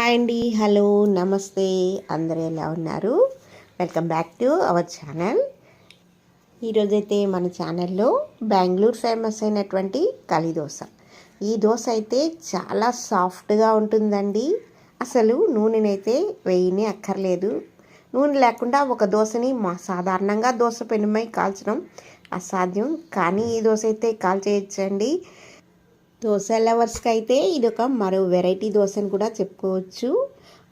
Hi అండి. Hello నమస్తే. అందరూ ఎలా ఉన్నారు? Welcome back to our channel ఈరోజైతే మన ఛానల్లో బెంగళూరు ఫేమస్ అయినటువంటి కలి దోశ. ఈ దోశ అయితే చాలా సాఫ్ట్గా ఉంటుందండి. అసలు నూనెనైతే వేయని అక్కర్లేదు. నూనె లేకుండా ఒక దోశని మా సాధారణంగా దోశ పెనుమై కాల్చడం అసాధ్యం. కానీ ఈ దోశ అయితే కాల్చేయచ్చండి. దోశ లవర్స్కి అయితే ఇది ఒక మరో వెరైటీ దోశ అని కూడా చెప్పుకోవచ్చు.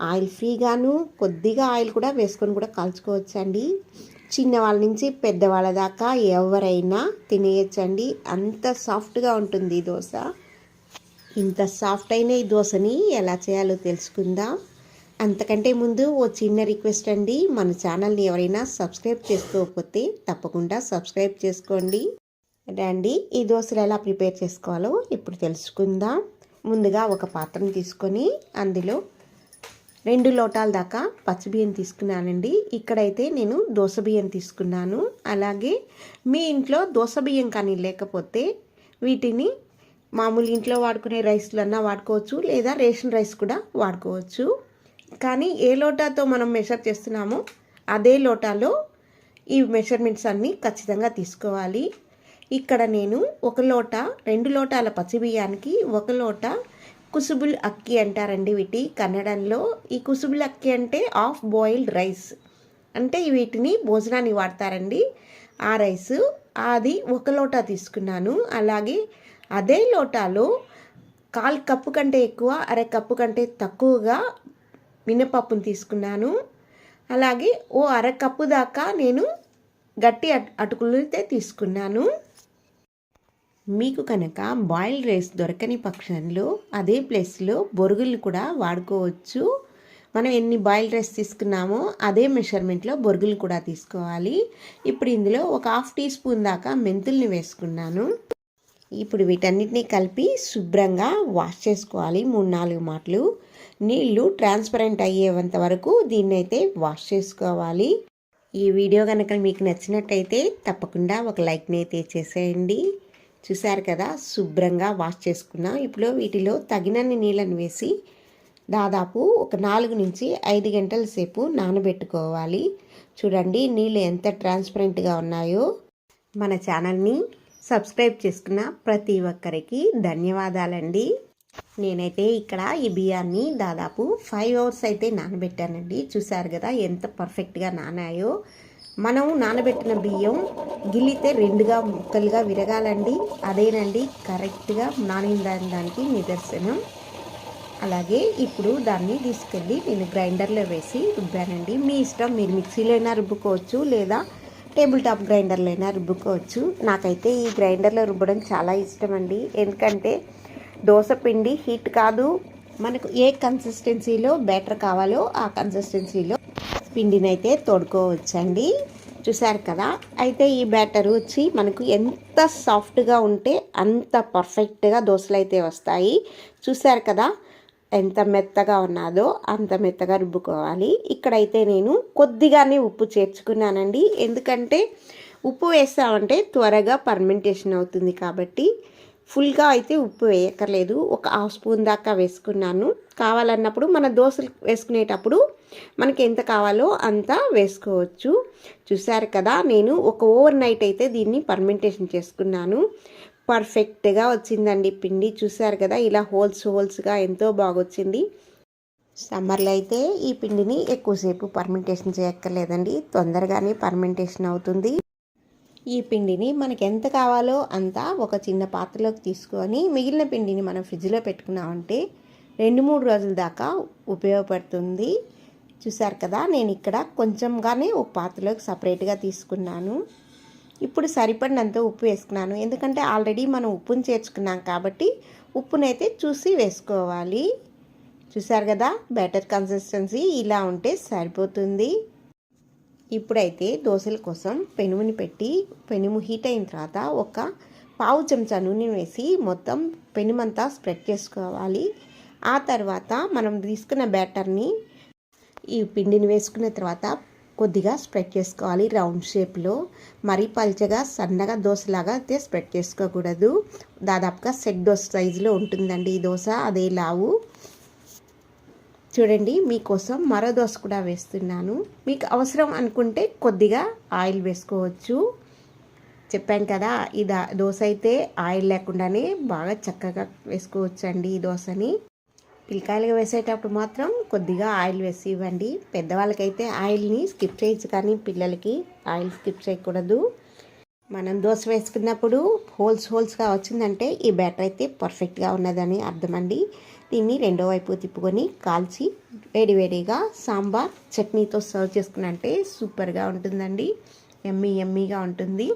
ఆయిల్ ఫ్రీగాను కొద్దిగా ఆయిల్ కూడా వేసుకొని కూడా కాల్చుకోవచ్చు అండి చిన్నవాళ్ళ నుంచి పెద్దవాళ్ళ దాకా ఎవరైనా తినేయచ్చండి. అంత సాఫ్ట్గా ఉంటుంది ఈ దోశ. ఇంత సాఫ్ట్ అయిన ఈ దోశని ఎలా చేయాలో తెలుసుకుందాం. అంతకంటే ముందు ఓ చిన్న రిక్వెస్ట్ అండి. మన ఛానల్ని ఎవరైనా సబ్స్క్రైబ్ చేసుకోకపోతే తప్పకుండా సబ్స్క్రైబ్ చేసుకోండి. రండి. ఈ దోశలు ఎలా ప్రిపేర్ చేసుకోవాలో ఇప్పుడు తెలుసుకుందాం. ముందుగా ఒక పాత్రను తీసుకొని అందులో రెండు లోటాల దాకా పచ్చిబియ్యం తీసుకున్నానండి. ఇక్కడైతే నేను దోశ బియ్యం తీసుకున్నాను. అలాగే మీ ఇంట్లో దోశ బియ్యం కానీ లేకపోతే వీటిని మామూలు ఇంట్లో వాడుకునే రైస్లన్నా వాడుకోవచ్చు లేదా రేషన్ రైస్ కూడా వాడుకోవచ్చు. కానీ ఏ లోటాతో మనం మెషర్ చేస్తున్నామో అదే లోటాలో ఈ మెషర్మెంట్స్ అన్నీ ఖచ్చితంగా తీసుకోవాలి. ఇక్కడ నేను ఒక లోట రెండు లోటాల పచ్చిబియ్యానికి ఒక లోట కుసుబుల్ అక్కి అంటారండి వీటి. కన్నడంలో ఈ కుసుబుల్ అక్కి అంటే ఆఫ్ బాయిల్డ్ రైస్. అంటే వీటిని భోజనాన్ని వాడతారండి. ఆ రైస్ అది ఒక లోటా తీసుకున్నాను. అలాగే అదే లోటాలో కాల్ కప్పు కంటే ఎక్కువ అర కప్పు కంటే తక్కువగా మినపప్పును తీసుకున్నాను. అలాగే ఓ అర కప్పు దాకా నేను గట్టి అటుకులు అయితే తీసుకున్నాను. మీకు కనుక బాయిల్ రైస్ దొరకని పక్షంలో అదే ప్లేస్లో బొరుగులు కూడా వాడుకోవచ్చు. మనం ఎన్ని బాయిల్ రైస్ తీసుకున్నామో అదే మెషర్మెంట్లో బొరుగులు కూడా తీసుకోవాలి. ఇప్పుడు ఇందులో ఒక హాఫ్ టీ స్పూన్ దాకా మెంతుల్ని వేసుకున్నాను. ఇప్పుడు వీటన్నిటిని కలిపి శుభ్రంగా వాష్ చేసుకోవాలి మూడు నాలుగు మాటలు. నీళ్ళు ట్రాన్స్పరెంట్ అయ్యేంత వరకు దీన్ని అయితే వాష్ చేసుకోవాలి. ఈ వీడియో కనుక మీకు నచ్చినట్టయితే తప్పకుండా ఒక లైక్ని అయితే చేసేయండి. చూశారు కదా శుభ్రంగా వాష్ చేసుకున్నా. ఇప్పుడు వీటిలో తగినన్ని నీళ్ళని వేసి దాదాపు ఒక నాలుగు నుంచి ఐదు గంటల సేపు నానబెట్టుకోవాలి. చూడండి నీళ్ళు ఎంత ట్రాన్స్పరెంట్గా ఉన్నాయో. మన ఛానల్ని సబ్స్క్రైబ్ చేసుకున్న ప్రతి ఒక్కరికి ధన్యవాదాలండి. నేనైతే ఇక్కడ ఈ బియ్యాన్ని దాదాపు ఫైవ్ అవర్స్ అయితే నానబెట్టానండి. చూసారు కదా ఎంత పర్ఫెక్ట్గా నానాయో. మనం నానబెట్టిన బియ్యం గిల్లితే రెండుగా ముక్కలుగా విరగాలండి. అదేనండి కరెక్ట్గా నానిన దానికి నిదర్శనం. అలాగే ఇప్పుడు దాన్ని తీసుకెళ్ళి నేను గ్రైండర్లో వేసి రుబ్బానండి. మీ ఇష్టం మీరు మిక్సీలో అయినా రుబ్బుకోవచ్చు లేదా టేబుల్ టాప్ గ్రైండర్లో అయినా రుబ్బుకోవచ్చు. నాకైతే ఈ గ్రైండర్లో రుబ్బడం చాలా ఇష్టం అండి ఎందుకంటే దోశ పిండి హీట్ కాదు. మనకు ఏ కన్సిస్టెన్సీలో బ్యాటర్ కావాలో ఆ కన్సిస్టెన్సీలో పిండినైతే తోడుకోవచ్చండి. చూసారు కదా? అయితే ఈ బ్యాటర్ వచ్చి మనకు ఎంత సాఫ్ట్గా ఉంటే అంత పర్ఫెక్ట్గా దోశలు అయితే వస్తాయి. చూసారు కదా? ఎంత మెత్తగా ఉన్నాదో అంత మెత్తగా రుబ్బుకోవాలి. ఇక్కడైతే నేను కొద్దిగానే ఉప్పు చేర్చుకున్నానండి. ఎందుకంటే ఉప్పు వేస్తామంటే త్వరగా పర్మెంటేషన్ అవుతుంది కాబట్టి ఫుల్గా అయితే ఉప్పు వేయక్కర్లేదు. ఒక హాఫ్ స్పూన్ దాకా వేసుకున్నాను. కావాలన్నప్పుడు మన దోశలు వేసుకునేటప్పుడు మనకి ఎంత కావాలో అంత వేసుకోవచ్చు. చూసారు కదా నేను ఒక ఓవర్ నైట్ అయితే దీన్ని పర్మెంటేషన్ చేసుకున్నాను. పర్ఫెక్ట్గా వచ్చిందండి పిండి. చూసారు కదా ఇలా హోల్స్ హోల్స్గా ఎంతో బాగొచ్చింది. సమ్మర్లో అయితే ఈ పిండిని ఎక్కువసేపు పర్మెంటేషన్ చేయక్కర్లేదండి తొందరగానే పర్మెంటేషన్ అవుతుంది. ఈ పిండిని మనకి ఎంత కావాలో అంత ఒక చిన్న పాత్రలోకి తీసుకొని మిగిలిన పిండిని మనం ఫ్రిడ్జ్లో పెట్టుకున్నామంటే రెండు మూడు రోజుల దాకా ఉపయోగపడుతుంది. చూసారు కదా నేను ఇక్కడ కొంచెంగానే ఒక పాత్రలోకి సపరేట్గా తీసుకున్నాను. ఇప్పుడు సరిపడినంత ఉప్పు వేసుకున్నాను. ఎందుకంటే ఆల్రెడీ మనం ఉప్పును చేర్చుకున్నాం కాబట్టి ఉప్పునైతే చూసి వేసుకోవాలి. చూసారు కదా బెటర్ కన్సిస్టెన్సీ ఇలా ఉంటే సరిపోతుంది. ఇప్పుడైతే దోశల కోసం పెనుముని పెట్టి పెనుము హీట్ అయిన తర్వాత ఒక పావు చెంచా నూనె వేసి మొత్తం పెనుమంతా స్ప్రెడ్ చేసుకోవాలి. ఆ తర్వాత మనం తీసుకున్న బ్యాటర్ని ఈ పిండిని వేసుకున్న తర్వాత కొద్దిగా స్ప్రెడ్ చేసుకోవాలి. రౌండ్ షేప్లో మరీ పల్చగా సన్నగా దోశలాగా అయితే స్ప్రెడ్ చేసుకోకూడదు. దాదాపుగా సెట్ దోశ సైజులో ఉంటుందండి ఈ దోశ అదే లావు. చూడండి మీకోసం మరో దోశ కూడా వేస్తున్నాను. మీకు అవసరం అనుకుంటే కొద్దిగా ఆయిల్ వేసుకోవచ్చు. చెప్పాను కదా ఈ దా దోశ అయితే ఆయిల్ లేకుండానే బాగా చక్కగా వేసుకోవచ్చు అండి ఈ దోశని. పిల్లకాయలుగా వేసేటప్పుడు మాత్రం కొద్దిగా ఆయిల్ వేసి ఇవ్వండి. పెద్దవాళ్ళకైతే ఆయిల్ని స్కిప్ చేయొచ్చు కానీ పిల్లలకి ఆయిల్ స్కిప్ చేయకూడదు. మనం దోశ వేసుకున్నప్పుడు హోల్స్ హోల్స్గా వచ్చిందంటే ఈ బ్యాటర్ అయితే పర్ఫెక్ట్గా ఉన్నదని అర్థమండి. దీన్ని రెండో వైపు తిప్పుకొని కాల్చి వేడివేడిగా సాంబార్ చట్నీతో సర్వ్ చేసుకున్నంటే సూపర్గా ఉంటుందండి. ఎమ్మీ ఎమ్మీగా ఉంటుంది.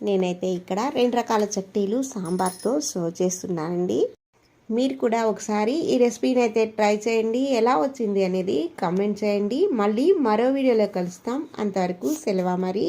నేనైతే ఇక్కడ రెండు రకాల చట్నీలు సాంబార్తో సర్వ్ చేస్తున్నానండి. మీరు కూడా ఒకసారి ఈ రెసిపీని అయితే ట్రై చేయండి. ఎలా వచ్చింది అనేది కామెంట్ చేయండి. మళ్ళీ మరో వీడియోలో కలుస్తాం. అంతవరకు సెలవు మరి.